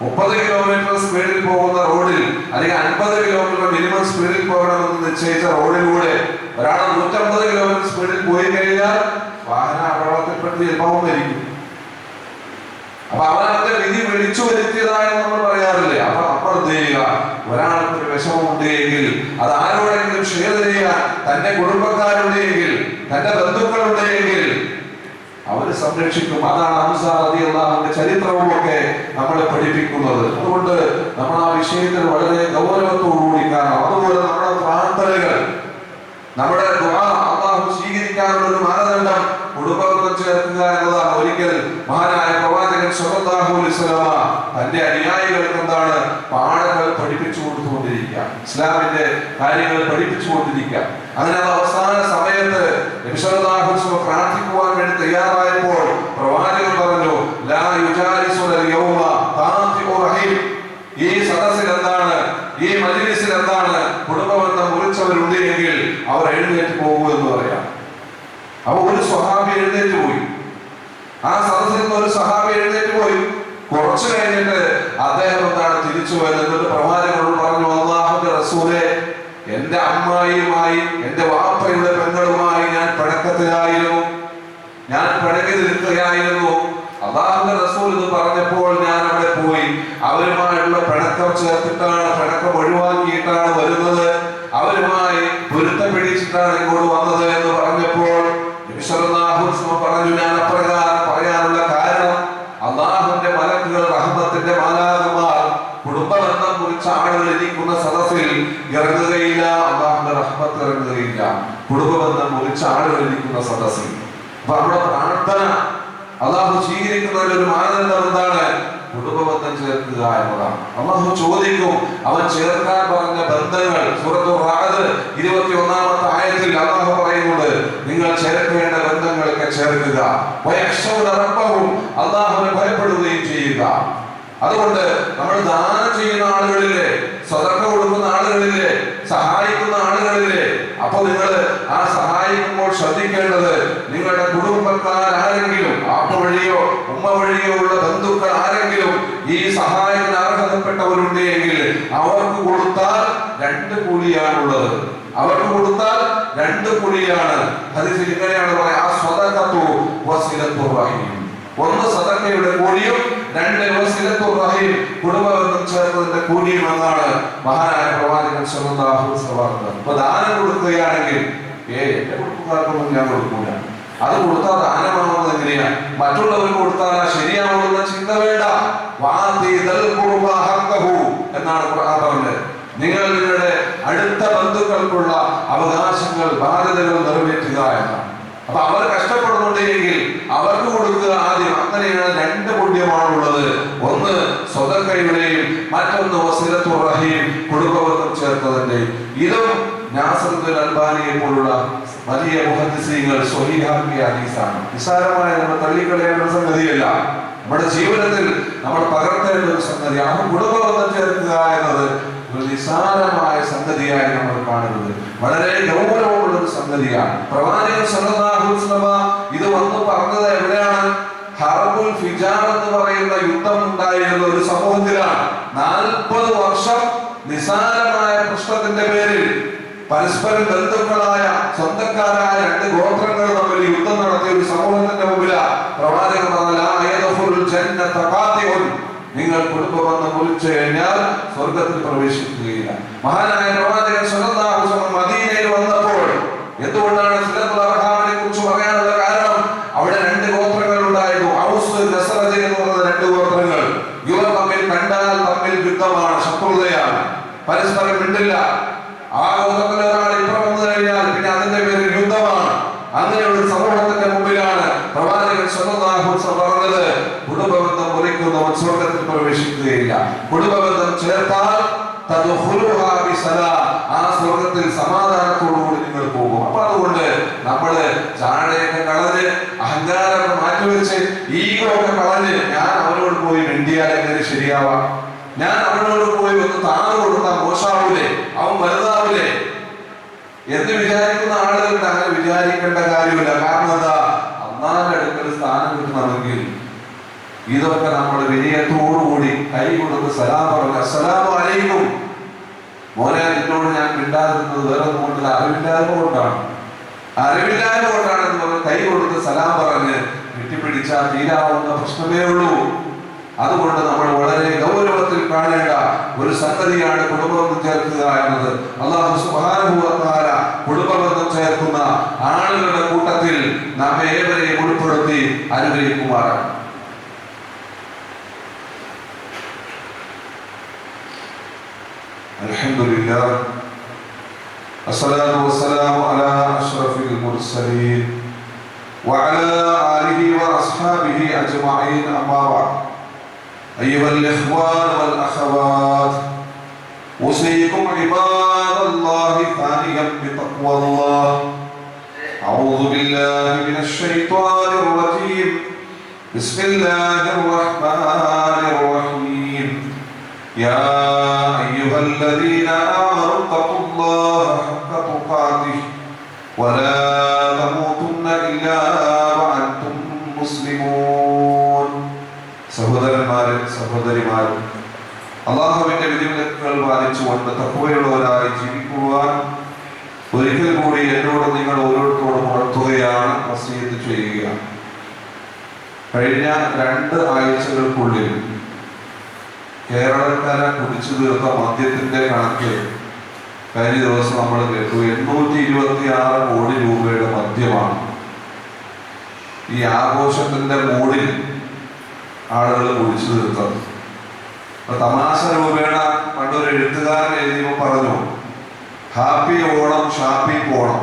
മുപ്പത് കിലോമീറ്റർ സ്പീഡിൽ പോകുന്ന റോഡിൽ അല്ലെങ്കിൽ അൻപത് കിലോമീറ്റർ മിനിമം സ്പീഡിൽ പോകണമെന്ന് നിശ്ചയിച്ച റോഡിലൂടെ ഒരാൾ നൂറ്റമ്പത് കിലോമീറ്റർ സ്പീഡിൽ പോയി കഴിഞ്ഞാൽ വാഹന അപകടത്തിൽപ്പെട്ട് ചിലപ്പോൾ മരിക്കും. അപ്പൊ അവന്റെ വിധി വിളിച്ചു വരുത്തിയതായെന്ന് നമ്മൾ പറയാറില്ലേ? അപ്പൊ എന്ത് ചെയ്യുക? ഒരാൾക്ക് ഒരു വിഷമമുണ്ട് അത് ആരോടെങ്കിലും ഷെയർ ചെയ്യാൻ തന്റെ കുടുംബക്കാരുണ്ടെങ്കിൽ തന്റെ ബന്ധുക്കളുണ്ടെങ്കിൽ അവർ സംരക്ഷിക്കും. അതാണ് അള്ളാഹുന്റെ ചരിത്രവും ഒക്കെ നമ്മളെ പഠിപ്പിക്കുന്നത്. അതുകൊണ്ട് നമ്മൾ ആ വിഷയത്തിൽ വളരെ ഗൗരവത്തോടുകൂടി കാണണം അതുപോലെ നമ്മുടെ പ്രാർത്ഥനകൾ നമ്മുടെ അള്ളാഹു സ്വീകരിക്കാനുള്ള ഒരു മാനദണ്ഡം കുടുംബബന്ധം ചേർക്കുക എന്നതാണ് ഒരിക്കൽ മഹാനായ പ്രവാചകൻ വസല്ലമ തന്റെ അനുയായികൾക്ക് എന്താണ് പാഠങ്ങൾ പഠിപ്പിച്ചു കൊടുത്തുകൊണ്ടിരിക്കുക. ഇസ്ലാമിന്റെ കാര്യങ്ങൾ പഠിപ്പിച്ചു കൊണ്ടിരിക്കുക. അങ്ങനെ അത് അവസാന സമയത്ത് പ്രാർത്ഥിക്കുവാൻ വേണ്ടി തയ്യാറായപ്പോൾ പ്രവാചകൻ പറഞ്ഞു ലാ യുജാലിസുൽ യൗമ താഫിഉ റഹീം ഈ സദസ്സിൽ എന്താണ് ഈ മജ്ലിസിൽ എന്താണ് കുടുംബബന്ധം മുറിച്ചവരുണ്ട് എങ്കിൽ അവർ എഴുന്നേറ്റ് പോകൂ എന്ന് പറയാം അപ്പൊ ഒരു സ്വഹാബി എഴുന്നേറ്റ് പോയി ആ സദസ്സിൽ നിന്ന് ഒരു സഹാബി എഴുന്നേറ്റ് പോയി കുറച്ചു കഴിഞ്ഞിട്ട് അദ്ദേഹം എന്താണ് തിരിച്ചു വരുന്നത്? പ്രവാചകനോട് പറഞ്ഞു അള്ളാഹുന്റെ റസൂലെ എന്റെ അമ്മായിയുമായി എന്റെ വാപ്പയുടെ പെങ്ങളുമായി ഞാൻ പിണക്കത്തിലായിരുന്നു ഞാൻ പിണങ്ങി നിൽക്കുകയായിരുന്നു അള്ളാഹുന്റെ റസൂൽ എന്ന് പറഞ്ഞപ്പോൾ ഞാൻ അവിടെ പോയി. അവരുമായുള്ള പിണക്കം ചേർത്തിട്ടാണ് പിണക്കം ഒഴിവാക്കിയിട്ടാണ് വരുന്നത്. അവരുമായി പൊരുത്തം പിടിച്ചിട്ടാണ് ഇങ്ങോട്ട് വന്നത് എന്ന് പറഞ്ഞപ്പോൾ പറഞ്ഞു ഞാൻ അപ്രകാരം പറയാനുള്ള കാരണം അള്ളാഹുവിന്റെ മലക്കുകൾ റഹ്മത്തിന്റെ മാലാകമാർ കുടുംബബന്ധം കുറിച്ച് ആളുകൾ ഇരിക്കുന്ന സദസ്സിൽ ഇറങ്ങുകയില്ല അള്ളാഹുന്റെ റഹ്മത്ത് ഇറങ്ങുകയില്ല കുടുംബബന്ധം ഇരിക്കുന്ന സദസ്സിൽ. അപ്പൊ നമ്മുടെ പ്രാർത്ഥന. അള്ളാഹു സ്വീകരിക്കുന്നതിൽ ഒരു മാനദണ്ഡം എന്താണ്? കുടുംബബന്ധം ചേർക്കുക എന്നതാണ്. അള്ളാഹു ചോദിക്കും അവൻ ചേർക്കാൻ പറഞ്ഞ ബന്ധങ്ങൾ സൂറത്തു റാദ് ഇരുപത്തി ഒന്നാമത്തെ ആയത്തിൽ അള്ളാഹു പറയുന്നുണ്ട് നിങ്ങൾ ചേർക്കേണ്ട ബന്ധങ്ങളൊക്കെ ചേർക്കുക. അള്ളാഹുവിനെ ഭയപ്പെടുകയും ചെയ്യുക. അതുകൊണ്ട് നമ്മൾ ദാനം ചെയ്യുന്ന ആളുകളിലെ സ്വതക്ക കൊടുക്കുന്ന ആളുകളിലെ സഹായിക്കുന്ന ആളുകളിലെ അപ്പൊ നിങ്ങൾ ആ സഹായിക്കുമ്പോൾ ശ്രദ്ധിക്കേണ്ടത് നിങ്ങളുടെ കുടുംബക്കാർ ആരെങ്കിലും ആപ്പ വഴിയോ ഉമ്മ വഴിയോ ഉള്ള ബന്ധുക്കൾ ആരെങ്കിലും ഈ സഹായത്തിന് അർഹതപ്പെട്ടവരുണ്ട് എങ്കിൽ അവർക്ക് കൊടുത്താൽ രണ്ട് കൂലിയാണുള്ളത് അവർക്ക് കൊടുത്താൽ രണ്ട് കൂലിയാണ്. ഹദീസിൽ ഇങ്ങനെയാണ് പറയാ ആ സ്വതക്കത്തു റഹീം ഒന്ന് സദക്കയുടെ കൂലിയും രണ്ട് റഹീം കുടുംബബന്ധം ചേർന്നതിന്റെ കൂലിയും എന്നാണ് മഹാനായ പ്രവാചകൻ സല്ലല്ലാഹു അലൈഹി വസല്ലം ഇപ്പൊ ദാനം കൊടുക്കുകയാണെങ്കിൽ ഏ എന്റെ കുടുംബക്കാർക്കൊന്നും ഞാൻ കൊടുക്കൂല. അത് കൊടുത്താൽ ദാനമാവുന്നത് എങ്ങനെയാ? മറ്റുള്ളവർ കൊടുത്താൽ ശരിയാവുന്ന ചിന്ത വേണ്ട. എന്നാണ് ഖുർആൻ പറഞ്ഞത്. നിങ്ങൾ നിങ്ങളുടെ അടുത്ത ബന്ധുക്കൾക്കുള്ള അവകാശങ്ങൾ ബാധ്യതകൾ നിറവേറ്റുക എന്നാണ്. അപ്പൊ അവർ കഷ്ടപ്പെടുന്നുണ്ടെങ്കിൽ അവർക്ക് കൊടുക്കുക ആദ്യം. അങ്ങനെയാണ് രണ്ട് പുണ്യമാണുള്ളത്. ഒന്ന് സ്വതക്കയുടെയും മറ്റൊന്ന് റഹീം കുടുംബബന്ധം ചേർത്തതിന്റെ. ഇതും നാസറുദ്ദീൻ അൽബാനിയെ പോലുള്ള വലിയ മുഹദ്ദിസീങ്ങൾ സ്വഹീഹാക്കിയ ഹദീസാണ്. നിസ്സാരമായ നമ്മൾ തള്ളിക്കളയേണ്ട സംഗതിയല്ല. നമ്മുടെ ജീവിതത്തിൽ നമ്മൾ പകർത്തേണ്ട ഒരു സംഗതിയാണ്. കുടുംബബന്ധം ചേർക്കുക എന്നത് ഒരു നിസ്സാരമായ സംഗതിയായി നമ്മൾ കാണുന്നത്. വളരെ ഗൗരവമുള്ള ഒരു സംഗതിയാണ്. പ്രവാചകൻ സല്ലല്ലാഹു അലൈഹി വസല്ലം ഇത് വന്നു പറഞ്ഞത് എവിടെയാണ്? ഹർബുൽ ഫിജാർ എന്ന് പറയുന്ന യുദ്ധം ഉണ്ടായിരുന്ന ഒരു സമൂഹത്തിലാണ്. നാൽപ്പത് വർഷം നിസാരമായ പ്രശ്നത്തിന്റെ പേരിൽ പരസ്പരം ബന്ധുക്കളായ സ്വന്തക്കാരായ രണ്ട് ഗോത്രങ്ങൾ തമ്മിൽ യുദ്ധം നടത്തിയ ഒരു സമൂഹത്തിന്റെ മുമ്പിലാണ് പ്രവാചകൻ പറഞ്ഞ "ലാ യദ്ഖുലുൽ ജന്നത ഖാതിഉൻ." നിങ്ങൾ കുടുംബബന്ധം മുറിച്ചു കഴിഞ്ഞാൽ സ്വർഗത്തിൽ പ്രവേശിക്കുകയില്ല. മഹാനായ പ്രവാചകൻ സ്വല്ലല്ലാഹു അലൈഹി വസല്ലം മദീനയിൽ വന്നപ്പോൾ എന്തുകൊണ്ടാണ് സിലത്തുൽ അർഹാമിനെ കുറിച്ച് പറയാനുള്ള കാരണം അവിടെ രണ്ട് ഗോത്രങ്ങൾ ഉണ്ടായിരുന്നു ഔസ് നസറജ് എന്ന് പറയുന്ന രണ്ട് ഗോത്രങ്ങൾ ഇവർ തമ്മിൽ കണ്ടാൽ തമ്മിൽ യുദ്ധമാണ് ശത്രുതയാണ് പരസ്പരം മിണ്ടില്ല ആ ഗോത്രത്തിൽ ഒരാൾ ഇപ്പുറം വന്നു കഴിഞ്ഞാൽ പിന്നെ അതിന്റെ പേരിൽ യുദ്ധമാണ് അങ്ങനെയുള്ള ഒരു സമൂഹത്തിന്റെ മുമ്പിലാണ് പ്രവാചകൻ സ്വല്ലല്ലാഹു അലൈഹി വസല്ലം പറഞ്ഞത് കുടുംബബന്ധം മുറിക്കുന്നവൻ സ്വർഗത്തിൽ പ്രവേശിക്കുകയില്ല കുടുംബബന്ധം ചേർത്താൽ തദ്ഖുലുഹാ ബിസലാം. ആ സ്വർഗത്തിൽ സമാധാനത്തോടുകൂടി നിങ്ങൾ പോകും. അപ്പൊ അതുകൊണ്ട് നമ്മൾ ചാഴയൊക്കെ കളഞ്ഞ് അഹങ്കാരമൊക്കെ മാറ്റിവെച്ച് ഈഗോ കളഞ്ഞ് ഞാൻ അവനോട് പോയി മിണ്ടിയാൽ എങ്ങനെ ശരിയാവാം? ഞാൻ അവനോട് പോയി ഒന്ന് താന്നു കൊടുത്താൽ മോശാവൂലേ അവൻ വലുതാവൂലേ എന്ന് വിചാരിക്കുന്ന ആളുകൾക്ക് അങ്ങനെ വിചാരിക്കേണ്ട കാര്യമില്ല. കാരണം എന്താ? അന്നാന്റെ അടുക്കൽ സ്ഥാനം കിട്ടണമെങ്കിൽ ഇതൊക്കെ നമ്മൾ വിനയത്തോടുകൂടി കൈ കൊടുത്ത് സലാം പറഞ്ഞു അസ്സലാമു അലൈക്കും. മോനെ നിന്നോട് ഞാൻ മിണ്ടാതിരുന്നത് വേറെ കൊണ്ടത് അറിവില്ലായ്മ കൊണ്ടാണ്. അറിവില്ലായ്മ കൊണ്ടാണ് എന്ന് പറഞ്ഞ് കൈ കൊടുത്ത് സലാം പറഞ്ഞ് കെട്ടിപ്പിടിച്ചാൽ തീരാവുന്ന പ്രശ്നമേ ഉള്ളൂ. അതുകൊണ്ട് നമ്മൾ വളരെ ഗൗരവത്തിൽ കാണേണ്ട ഒരു സംഗതിയാണ് കുടുംബബന്ധം ചേർക്കുക എന്നത്. അള്ളാഹു തആല കുടുംബബന്ധം ചേർക്കുന്ന ആളുകളുടെ കൂട്ടത്തിൽ നമ്മെ ഏവരെയും ഉൾപ്പെടുത്തി അനുഗ്രഹിക്കുമാറാണ്. الحمد لله الصلاة والسلام على أشرف المرسلين وعلى آله وأصحابه أجمعين أما بعد. أيها الإخوان والأخوات أوصيكم عباد الله ثانيا بتقوى الله. أعوذ بالله من الشيطان الرجيم. بسم الله الرحمن الرحيم. يا أيها الذين آمنوا اتقوا الله حق تقاته ولا تموتن إلا وأنتم مسلمون സഹോദരന്മാരും സഹോദരിമാരും അള്ളാഹുവിന്റെ വിധിവിലക്കുകൾ പാലിച്ചുകൊണ്ട് തത്വയുള്ളവരായി ജീവിക്കുവാൻ ഒരിക്കൽ കൂടി എന്നോട് നിങ്ങൾ ഓരോരുത്തരോടും ഉണർത്തുകയാണ് വസീയത്ത് ചെയ്യുക കഴിഞ്ഞ രണ്ട് ആഴ്ചകൾക്കുള്ളിൽ കേരളക്കര കുടിച്ചു തീർത്ത മദ്യത്തിന്റെ കണക്ക് കഴിഞ്ഞ ദിവസം നമ്മൾ കേട്ടു. എണ്ണൂറ്റി ഇരുപത്തി ആറ് കോടി രൂപയുടെ മദ്യമാണ്. ഈ ആഘോഷത്തിന്റെ മൂടിൽ ആളുകൾ കുടിച്ചു തീർത്തത് തമാശ രൂപേണ പണ്ടൊരു എഴുത്തുകാരൻ എഴുതിയപ്പോൾ പറഞ്ഞു ഹാപ്പി ഓണം ഷാപ്പിൽ പോണം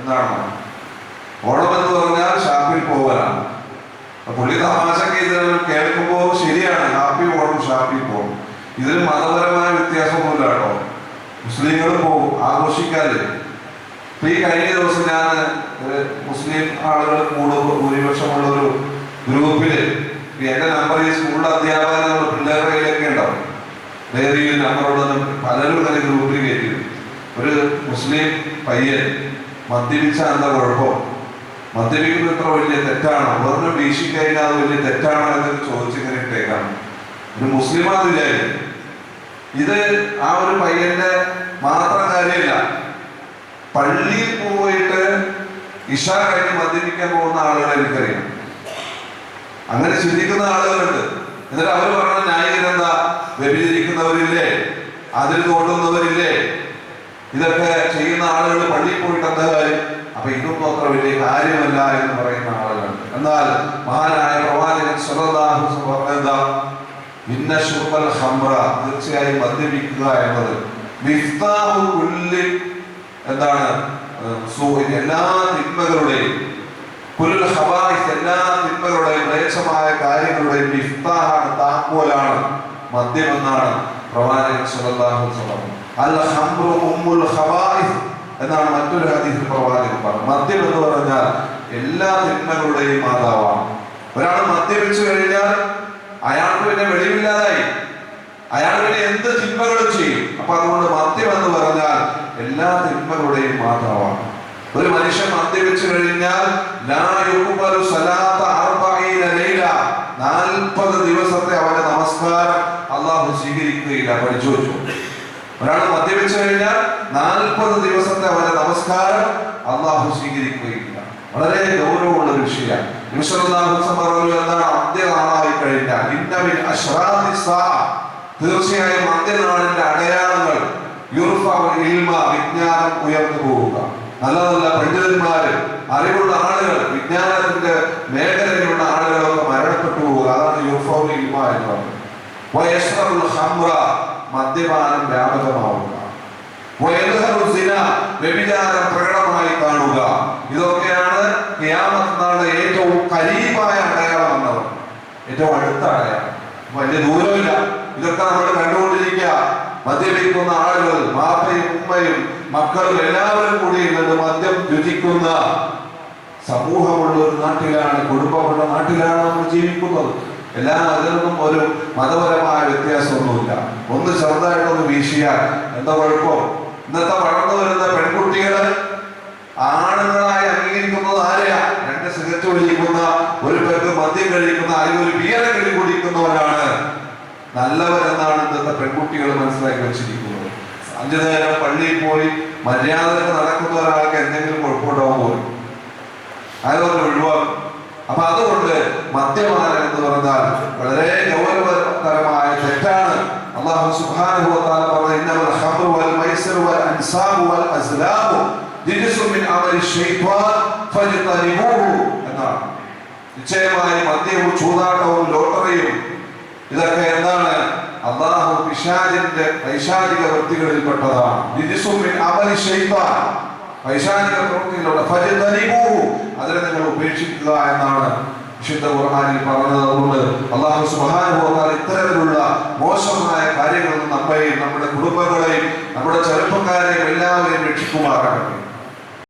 എന്നാണ് ഓണം എന്ന് പറഞ്ഞാൽ ഷാപ്പിൽ അപ്പൊ പുള്ളി തമാശക്ക് ഇത് കേൾക്കുമ്പോ ശരിയാണ് ഹാപ്പി പോകണം ഷാപ്പി പോകണം ഇതിൽ മതപരമായ വ്യത്യാസമൊന്നുമില്ല കേട്ടോ. മുസ്ലിങ്ങൾ പോകും ആഘോഷിക്കാതെ. ഈ കഴിഞ്ഞ ദിവസം ഞാൻ മുസ്ലിം ആളുകൾ കൂടുതൽ ഭൂരിപക്ഷമുള്ള ഒരു ഗ്രൂപ്പിൽ എന്റെ നമ്പർ ഈ സ്കൂളിലെ അധ്യാപകർ പിള്ളേരുടെ കയ്യിലൊക്കെ ഉണ്ടാവും. ഡയറിയിൽ നമ്പറുള്ള പലരും തന്നെ ഗ്രൂപ്പിൽ കയറ്റി ഒരു മുസ്ലിം പയ്യൻ മദ്യപിച്ച എന്താ കുഴപ്പം? മദ്യപിക്കുന്നത് ഇത്ര വലിയ തെറ്റാണോ? വെറുതെ വീശിക്കഴിഞ്ഞാൽ അത് വലിയ തെറ്റാണോ എന്നൊക്കെ ചോദിച്ചിങ്ങനെ ഇട്ടേക്കാണ് ഒരു മുസ്ലിമാ വിചാരിക്കും ഇത് ആ ഒരു പയ്യന്റെ മാത്രം കാര്യമില്ല. പള്ളിയിൽ പോയിട്ട് ഇഷ കഴിഞ്ഞ് മദ്യപിക്കാൻ പോകുന്ന ആളുകളെ എനിക്കറിയാം. അങ്ങനെ ചിന്തിക്കുന്ന ആളുകളുണ്ട്. എന്നിട്ട് അവർ പറഞ്ഞ ന്യായീകരണം എന്താ വ്യഭിചരിക്കുന്നവരില്ലേ? അതിൽ തോണ്ടുന്നവരില്ലേ ഇതൊക്കെ ചെയ്യുന്ന ആളുകൾ പള്ളിയിൽ പോയിട്ട് എന്താ കാര്യം? അപ്പൊ ഇതൊന്നും അത്ര വലിയ കാര്യമല്ല എന്ന് പറയുന്ന ആളുകൾ എന്നാൽ മഹാനായ പ്രവാചകൻ സ്വലദാഹു പറഞ്ഞെന്താ? ഇന്ന ശുർബൽ ഹംറ തീർച്ചയായും മദ്യപിക്കുക എന്നത് മിഫ്താഹു കുല്ലി എന്താണ്? എല്ലാ തിന്മകളുടെയും കുല്ലുൽ ഹബായിസ് എല്ലാ തിന്മകളുടെയും മ്ലേച്ഛമായ കാര്യങ്ങളുടെയും മിഫ്താഹാണ് താക്കോലാണ് മദ്യം എന്നാണ് പ്രവാചകൻ സല്ലല്ലാഹു അലൈഹി വസല്ലം അൽ ഹംറു ഉമ്മുൽ ഹബായിസ് എന്നാണ് മറ്റൊരു ഹദീസിൽ പ്രവാചകൻ പറഞ്ഞത്. മദ്യം എന്ന് പറഞ്ഞാൽ എല്ലാ തിന്മകളുടെയും മാതാവാണ്. ഒരാൾ മദ്യപിച്ചു കഴിഞ്ഞാൽ അയാൾക്ക് പിന്നെ വെളിവില്ലാതായി. അയാൾ പിന്നെ എന്ത് തിന്മകളും ചെയ്യും. അപ്പൊ അതുകൊണ്ട് മദ്യം എന്ന് പറഞ്ഞാൽ എല്ലാ തിന്മകളുടെയും മാതാവാണ്. ഒരു മനുഷ്യൻ മദ്യപിച്ചു കഴിഞ്ഞാൽ നാൽപ്പത് യുഖ്ബലു സലാത്ത അർബഈന ലൈല. 40 ദിവസത്തെ അവന്റെ നമസ്കാരം അള്ളാഹു സ്വീകരിക്കുകയില്ല. പഠിച്ചു വെച്ചു. ഒരാൾ മദ്യപിച്ചു കഴിഞ്ഞാൽ 40 ദിവസത്തെ അവന്റെ നമസ്കാരം അള്ളാഹു സ്വീകരിക്കുകയില്ല. വളരെ ഗൗരവമുള്ള ഒരു വിഷയമാണ്. പറഞ്ഞു എന്താണ് അന്ത്യനാളായി കഴിഞ്ഞാൽ? ഇന്നമിൻ അശ്രാത്തി സാ. തീർച്ചയായും അന്ത്യനാളിന്റെ അടയാളങ്ങൾ വിജ്ഞാനം ഉയർന്നു പോവുക. നല്ല നല്ല പണ്ഡിതന്മാര് അറിവുള്ള ആളുകൾ വിജ്ഞാനത്തിന്റെ മേഖലയിലുള്ള ആളുകളൊക്കെ മരണപ്പെട്ടു പോവുക. അതാണ് യുർഫഉൽ ഇൽമ എന്ന് പറയുന്നത്. മദ്യപാനം വ്യാപകമാവുക. വ്യഭിചാരം പ്രകടമായി കാണുക. ഇതൊക്കെയാണ് ക്യാമത്തിനാളുടെ നാളെ ഏറ്റവും കരീബായ അടയാളം എന്നത്. ഏറ്റവും അടുത്ത അടയാളം. വലിയ ദൂരമില്ല. ഇതൊക്കെ നമ്മൾ കണ്ടുകൊണ്ടിരിക്കുക. മദ്യപിക്കുന്ന ആളുകൾ മാപ്പയും ഉമ്മയും മക്കളും എല്ലാവരും കൂടി ഇരുന്ന് മദ്യം രുചിക്കുന്ന സമൂഹമുള്ള ഒരു നാട്ടിലാണ് കുടുംബമുള്ള നാട്ടിലാണ് നമ്മൾ ജീവിക്കുന്നത്. എല്ലാ അതിലൊന്നും ഒരു മതപരമായ വ്യത്യാസമൊന്നുമില്ല. ഒന്ന് ചെറുതായിട്ടൊന്ന് വീശിയാൽ എന്താ കുഴപ്പം? ഇന്നത്തെ വളർന്നു വരുന്ന പെൺകുട്ടികളെ ആണുങ്ങളായി അംഗീകരിക്കുന്നത് ആരെയാ? രണ്ട് സിഗരറ്റ് വലിക്കുന്ന ഒരു പേർക്ക് മദ്യം കഴിക്കുന്ന അല്ലെങ്കിൽ ഒരു ബിയറെങ്കിലും കുടിക്കുന്നവരാണ് നല്ലവരെന്നാണ് ഇന്നത്തെ പെൺകുട്ടികൾ മനസ്സിലാക്കി വെച്ചിരിക്കുന്നത്. അഞ്ചു നേരം പള്ളിയിൽ പോയി മര്യാദയ്ക്ക് നടക്കുന്ന ഒരാൾക്ക് എന്തെങ്കിലും കുഴപ്പമുണ്ടാവും പോലും. അതൊക്കെ ഒഴിവാക്കും. അപ്പൊ അതുകൊണ്ട് മദ്യപാനം എന്ന് പറഞ്ഞാൽ വളരെ ഗൗരവതരമായ തെറ്റാണ്. അള്ളാഹു സുബ്ഹാനഹു വ തആല പറഞ്ഞ ഇന്നമൽ ഖംറു വൽ മൈസിറു വൽ അൻസാബു വൽ അസ്ലാമു രിജ്സും മിൻ അമലി ശൈത്വാൻ ഫജ്തനിബൂഹു എന്നാണ്. നിശ്ചയമായി മദ്യവും ചൂതാട്ടവും ലോട്ടറിയും ഇതൊക്കെ എന്താണ്? അള്ളാഹു പിശാചിന്റെ പൈശാചിക വൃത്തികളിൽപ്പെട്ടതാണ്. രിജ്സും മിൻ അമലി പൈശാചിക പ്രവൃത്തിയിലുള്ള ഫജ്തനിബൂഹു അതിനെ നിങ്ങൾ ഉപേക്ഷിക്കുക എന്നാണ് വിശുദ്ധ ഖുർആനിൽ പറഞ്ഞത്. അതുകൊണ്ട് അള്ളാഹു തആല ഇത്തരത്തിലുള്ള മോശമായ കാര്യങ്ങളിൽ നിന്ന് നമ്മെയും നമ്മുടെ കുടുംബങ്ങളെയും നമ്മുടെ ചെറുപ്പക്കാരെയും എല്ലാവരെയും രക്ഷിക്കുമാറാകട്ടെ.